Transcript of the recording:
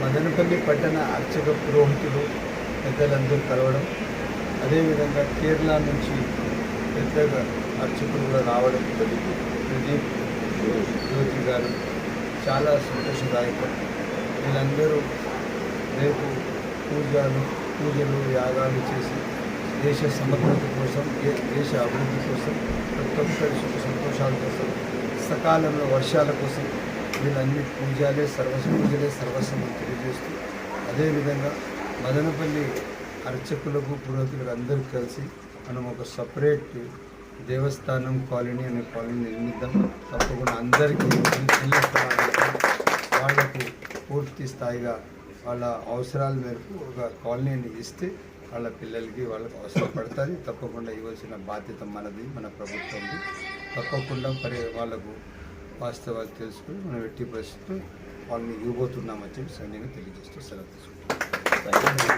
మదనపల్లి పట్టణ అర్చక పురోహితులు పెద్దలందరూ కలవడం అదేవిధంగా కేరళ నుంచి పెద్దగా అర్చకులు కూడా రావడం జరిగింది. ప్రదీప్ జ్యోతి గారు చాలా సంతోషదాయకం. వీళ్ళందరూ రేపు పూజలు పూజలు యాగాలు చేసి దేశ సమగ్రత కోసం దేశ అభివృద్ధి కోసం ప్రతి ఒక్కరి సుఖ సంతోషాల కోసం సకాలంలో వర్షాల కోసం వీళ్ళన్ని పూజలే సర్వస్వ పూజలే సర్వస్వం తెలియజేస్తూ అదేవిధంగా మదనపల్లి అర్చకులకు పురోహితులకు అందరూ కలిసి మనం ఒక సపరేట్ దేవస్థానం కాలనీ అనే కాలనీ నిర్మిద్దాం. తప్పకుండా అందరికీ ఇళ్ళ వాళ్ళకు పూర్తి స్థాయిగా వాళ్ళ అవసరాల మేరకు ఒక కాలనీని ఇస్తే వాళ్ళ పిల్లలకి వాళ్ళకి అవసరపడుతుంది తప్పకుండా ఇవ్వాల్సిన బాధ్యత మనది మన ప్రభుత్వంది. తప్పకుండా పరి వాళ్ళకు వాస్తవాలు తెలుసుకుని మనం ఎట్టి పరిస్థితులు వాళ్ళని ఇవ్వబోతున్నామని చెప్పి సైన్యంగా తెలియజేస్తూ సెలవు తీసుకుంటాం